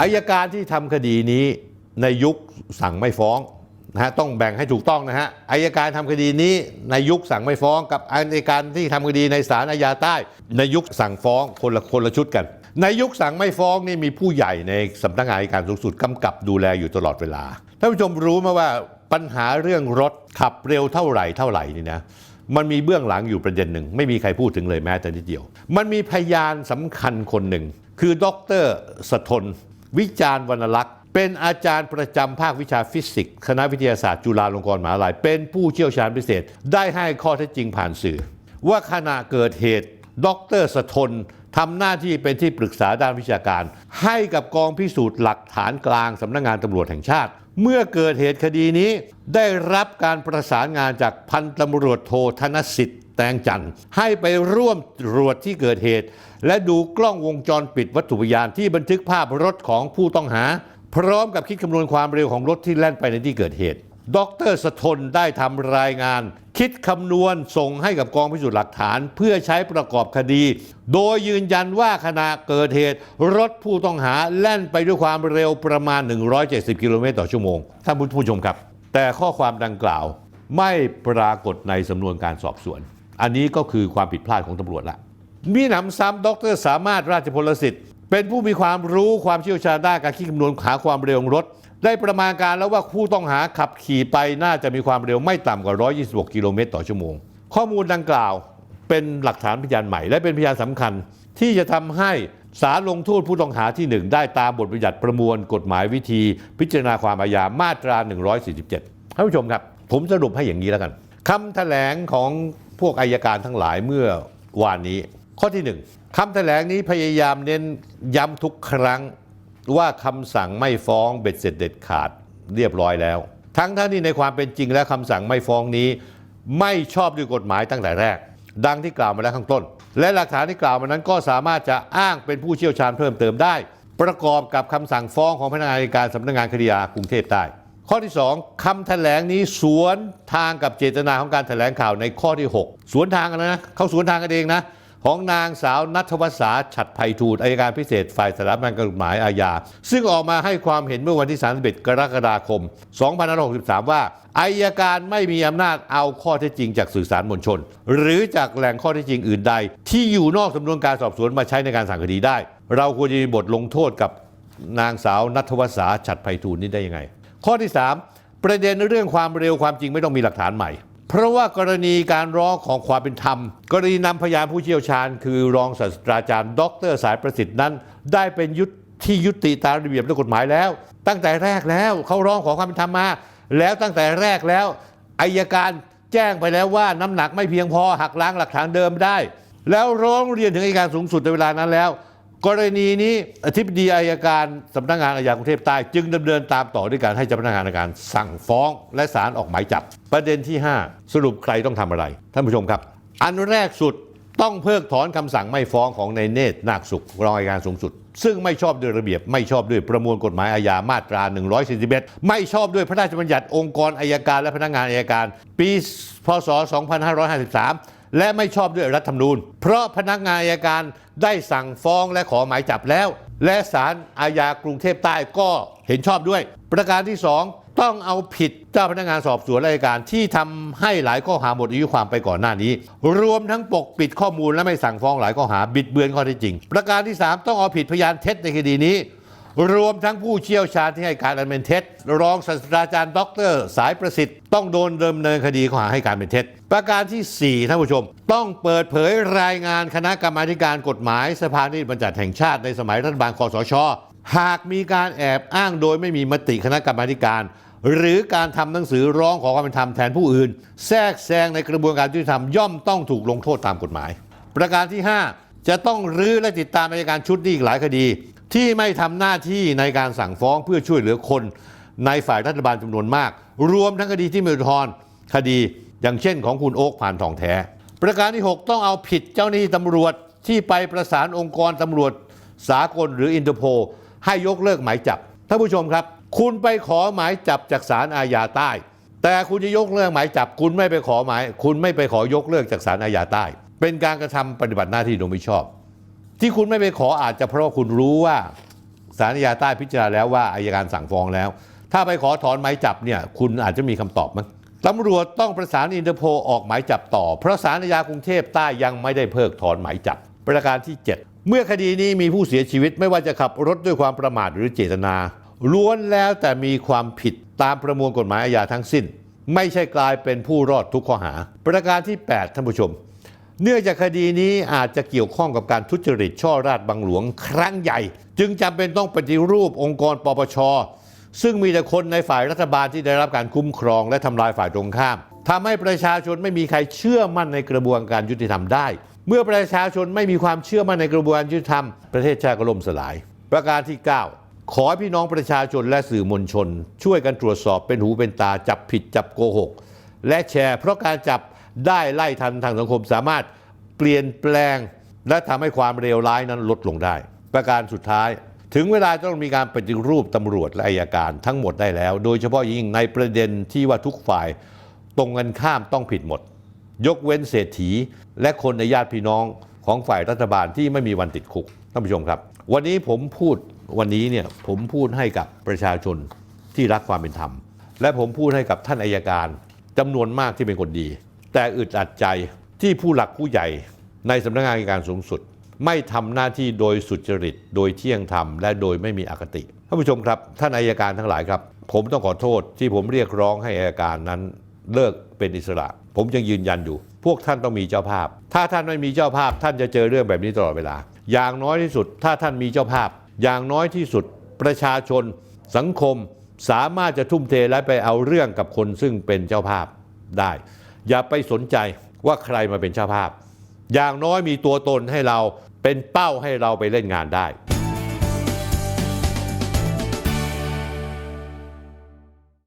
อายการที่ทำคดีนี้ในยุคสั่งไม่ฟ้องนะฮะต้องแบ่งให้ถูกต้องนะฮะอายการทำคดีนี้ในยุคสั่งไม่ฟ้อง กับอายการที่ทำคดีในศาลอาญาใต้ ในยุคสั่งฟ้องคนละคนละชุดกัน ในยุคสั่งไม่ฟ้องนี่มีผู้ใหญ่ในสำนักงานอัยการสูงสุดกำกับดูแลอยู่ตลอดเวลาท่านผู้ชมรู้ไหมว่าปัญหาเรื่องรถขับเร็วเท่าไหร่เท่าไหร่นี่นะมันมีเบื้องหลังอยู่ประเด็นหนึ่ง ไม่มีใครพูดถึงเลยแม้แต่นิดเดียว มันมีพยานสำคัญคนหนึ่ง คือดรสทน วิจารณ์วรรณลักษณ์ เป็นอาจารย์ประจำภาควิชาฟิสิกส์คณะวิทยาศาสตร์จุฬาลงกรณ์มหาวิทยาลัย เป็นผู้เชี่ยวชาญพิเศษ ได้ให้ข้อเท็จจริงผ่านสื่อ ว่าขณะเกิดเหตุดรสทนทำหน้าที่เป็นที่ปรึกษาด้านวิชาการ ให้กับกองพิสูจน์หลักฐานกลางสำนักงานตำรวจแห่งชาติ เมื่อเกิดเหตุคดีนี้ ได้รับการประสานงานจากพันตำรวจโทธนสิทธิ์ ตงจันทร์ให้ไปร่วมตรวจที่เกิดเหตุ และดูกล้องวงจรปิดวัตถุพยานที่บันทึกภาพรถของผู้ต้องหา พร้อมกับคิดคำนวณความเร็วของรถที่แล่นไปในที่เกิดเหตุดรสทนได้ทำรายงาน คิดคำนวณส่งให้กับกองพิสูจน์หลักฐานเพื่อใช้ประกอบคดี โดยยืนยันว่าขณะเกิดเหตุ รถผู้ต้องหาแล่นไปด้วยความเร็วประมาณ 170 กิโลเมตรต่อชั่วโมง ท่านผู้ชมครับ แต่ข้อความดังกล่าวไม่ปรากฏในสำนวนการสอบสวน อันนี้ก็คือความผิดพลาดของตำรวจละมีหนำซ้ำดรสามารถราชพลสิทธิ์เป็นผู้มีความรู้ความเชี่ยวชาญด้านการคิดคำนวณหาความเร็วของรถ ได้ประมาณการแล้วว่าผู้ต้องหาขับขี่ไปน่าจะมีความเร็วไม่ต่ำกว่า 126 กิโลเมตรต่อชั่วโมง ข้อมูลดังกล่าวเป็นหลักฐานพยานใหม่ และเป็นพยานสำคัญ ที่จะทำให้ศาลลงโทษผู้ต้องหาที่หนึ่งได้ตามบทบัญญัติประมวลกฎหมายวิธี พิจารณาความอาญามาตรา 147ท่านผู้ชมครับ ผมสรุปให้อย่างนี้แล้วกันคำแถลงของ พวกอายการทั้งหลายเมื่อวานนี้ ข้อที่หนึ่งคำแถลงนี้พยายามเน้นย้ำทุกครั้งว่าคำสั่งไม่ฟ้องเบ็ดเสร็จเด็ดขาดเรียบร้อยแล้ว ทั้งท่านี่ในความเป็นจริงและคำสั่งไม่ฟ้องนี้ ไม่ชอบด้วยกฎหมายตั้งแต่แรก ดังที่กล่าวมาแล้วข้างต้น และหลักฐานที่กล่าวมานั้นก็สามารถจะอ้างเป็นผู้เชี่ยวชาญเพิ่มเติมได้ ประกอบกับคำสั่งฟ้องของพนักงานอัยการสำนักงานคดีอาญากรุงเทพใต้ ข้อที่ 2คำแถลงนี้สวนทางกับเจตนาของการแถลงข่าวในข้อที่ 6 สวนทางกันนะเขาสวนทางกันเองนะของนางสาวนัทวษาฉัดไพฑูรย์อายการพิเศษฝ่ายสารบัญกฎหมายอาญา ซึ่งออกมาให้ความเห็นเมื่อวันที่ 31 กรกฎาคม 2563 ว่าอายการไม่มีอำนาจเอาข้อเท็จจริงจากสื่อสารมวลชน หรือจากแหล่งข้อเท็จจริงอื่นใด ที่อยู่นอกสำนวนการสอบสวนมาใช้ในการสั่งคดีได้ เราควรจะมีบทลงโทษกับนางสาวนัทวษาฉัดไพฑูรย์นี้ได้ยังไง ข้อที่ 3 ประเด็นเรื่องความเร็วความจริงไม่ต้องมีหลักฐานใหม่ เพราะว่ากรณีการร้องของความเป็นธรรม กรณีนำพยานผู้เชี่ยวชาญ คือรองศาสตราจารย์ ดรสายประสิทธิ์นั้น ได้เป็นยุทธที่ยุติตามระเบียบและกฎหมายแล้ว ตั้งแต่แรกแล้วเขาร้องขอความเป็นธรรมมา แล้วตั้งแต่แรกแล้วอายการแจ้งไปแล้วว่าน้ำหนักไม่เพียงพอหักล้างหลักฐานเดิมได้ แล้วร้องเรียนถึงอัยการสูงสุดในเวลานั้นแล้ว กรณีนี้อธิบดีอายการสำนักงานอายการกรุงเทพใต้จึงดำเนินตามต่อด้วยการให้เจ้าพนักงานอัยการสั่งฟ้อง และศาลออกหมายจับ ประเด็นที่ 5 สรุปใครต้องทำอะไร ท่านผู้ชมครับ อันแรกสุดต้องเพิกถอนคำสั่งไม่ฟ้องของนายเนตรนาคสุขรองอัยการสูงสุด ซึ่งไม่ชอบด้วยระเบียบไม่ชอบด้วยประมวลกฎหมายอาญามาตรา 141 ไม่ชอบด้วยพระราชบัญญัติองค์กรอายการและพนักงานอายการ ปีพศ 2553 และไม่ชอบด้วยรัฐธรรมนูญ เพราะพนักงานอายการได้สั่งฟ้องและขอหมายจับแล้ว และศาลอาญากรุงเทพใต้ก็เห็นชอบด้วย ประการที่ 2 ต้องเอาผิดเจ้าพนักงานสอบสวนและอัยการที่ทำให้หลายข้อหาหมดอายุความไปก่อนหน้านี้ รวมทั้งปกปิดข้อมูลและไม่สั่งฟ้องหลายข้อหาบิดเบือนข้อเท็จจริง ประการที่ 3 ต้องเอาผิดพยานเท็จในคดีนี้รวมทั้งผู้เชี่ยวชาญที่ให้การอันเป็นเท็จ รองศาสตราจารย์ ดร สายประสิทธิ์ ต้องโดนดำเนินคดีข้อหาให้การเป็นเท็จ ประการทีสี่ 4 ท่านผู้ชม ต้องเปิดเผยรายงานคณะกรรมาการกฎหมายสภานิติบัญญัติแห่งชาติในสมัยรัฐบาลคอสช หากมีการแอบอ้างโดยไม่มีมติคณะกรรมาการ หรือการทำหนังสือร้องขอความเป็นธรรมแทนผู้อื่น แทรกแซงในกระบวนการยุติธรรมย่อมต้องถูกลงโทษตามกฎหมาย ประการที่ 5 จะต้องรื้อและติดตามอัยการชุดนี้อีกหลายคดี ที่ไม่ทำหน้าที่ในการสั่งฟ้องเพื่อช่วยเหลือคน ในฝ่ายรัฐบาลจำนวนมาก รวมทั้งคดีที่มีอุทธรณ์คดี อย่างเช่นของคุณโอ๊คผ่านทองแท้ ประการที่ 6 ต้องเอาผิดเจ้าหน้าที่ตำรวจที่ไปประสานองค์กรตำรวจสากลหรืออินเตอร์โพให้ยกเลิกหมายจับท่านผู้ชมครับ คุณไปขอหมายจับจากศาลอาญาใต้ แต่คุณจะยกเลิกหมายจับ คุณไม่ไปขอหมาย คุณไม่ไปขอยกเลิกจากศาลอาญาใต้ เป็นการกระทำปฏิบัติหน้าที่โดยไม่ชอบ ที่คุณไม่ไปขออาจจะเพราะว่าคุณรู้ว่าศาลอาญาใต้พิจารณาแล้วว่าอายการสั่งฟ้องแล้ว ถ้าไปขอถอนหมายจับเนี่ยคุณอาจจะมีคำตอบมั้ง ตำรวจต้องประสานอินเตอร์โพออกหมายจับต่อ เพราะศาลอาญากรุงเทพใต้ยังไม่ได้เพิกถอนหมายจับ ประการที่ 7 เมื่อคดีนี้มีผู้เสียชีวิตไม่ว่าจะขับรถด้วยความประมาทหรือเจตนา ล้วนแล้วแต่มีความผิดตามประมวลกฎหมายอาญาทั้งสิ้น ไม่ใช่กลายเป็นผู้รอดทุกข้อหา ประการที่ 8 ท่านผู้ชม เนื่องจากคดีนี้อาจจะเกี่ยวข้องกับการทุจริตช่อราชบังหลวงครั้งใหญ่ จึงจำเป็นต้องปฏิรูปองค์กรปปช ซึ่งมีแต่คนในฝ่ายรัฐบาลที่ได้รับการคุ้มครอง และทำลายฝ่ายตรงข้ามทำให้ประชาชนไม่มีใครเชื่อมั่นในกระบวนการยุติธรรมได้ เมื่อประชาชนไม่มีความเชื่อมั่นในกระบวนการยุติธรรม ประเทศชาติก็ล่มสลาย ประการที่ 9 ขอพี่น้องประชาชนและสื่อมวลชน ช่วยกันตรวจสอบเป็นหูเป็นตาจับผิดจับโกหก และแชร์ เพราะการจับได้ไล่ทันทางสังคมสามารถเปลี่ยนแปลง และทำให้ความเลวร้ายนั้นลดลงได้ ประการสุดท้าย ถึงเวลาต้องมีการปฏิรูปตำรวจและอายการทั้งหมดได้แล้ว โดยเฉพาะยิ่งในประเด็นที่ว่าทุกฝ่ายตรงกันข้ามต้องผิดหมด ยกเว้นเศรษฐี และคนในญาติพี่น้องของฝ่ายรัฐบาลที่ไม่มีวันติดคุกท่านผู้ชมครับ วันนี้ผมพูดวันนี้เนี่ยผมพูดให้กับประชาชนที่รักความเป็นธรรม และผมพูดให้กับท่านอายการจำนวนมากที่เป็นคนดี แต่อึดอัดใจที่ผู้หลักผู้ใหญ่ในสำนักงานอัยการสูงสุด ไม่ทำหน้าที่โดยสุจริต โดยเที่ยงธรรมและโดยไม่มีอคติท่านผู้ชมครับท่านอายการทั้งหลายครับ ผมต้องขอโทษที่ผมเรียกร้องให้อายการนั้นเลิกเป็นอิสระ ผมยังยืนยันอยู่ พวกท่านต้องมีเจ้าภาพ ถ้าท่านไม่มีเจ้าภาพ ท่านจะเจอเรื่องแบบนี้ตลอดเวลา อย่างน้อยที่สุด ถ้าท่านมีเจ้าภาพ อย่างน้อยที่สุด ประชาชน สังคมสามารถจะทุ่มเทและไปเอาเรื่องกับคนซึ่งเป็นเจ้าภาพได้ อย่าไปสนใจว่าใครมาเป็นเจ้าภาพ อย่างน้อยมีตัวตนให้เรา เป็นเป้าให้เราไปเล่นงานได้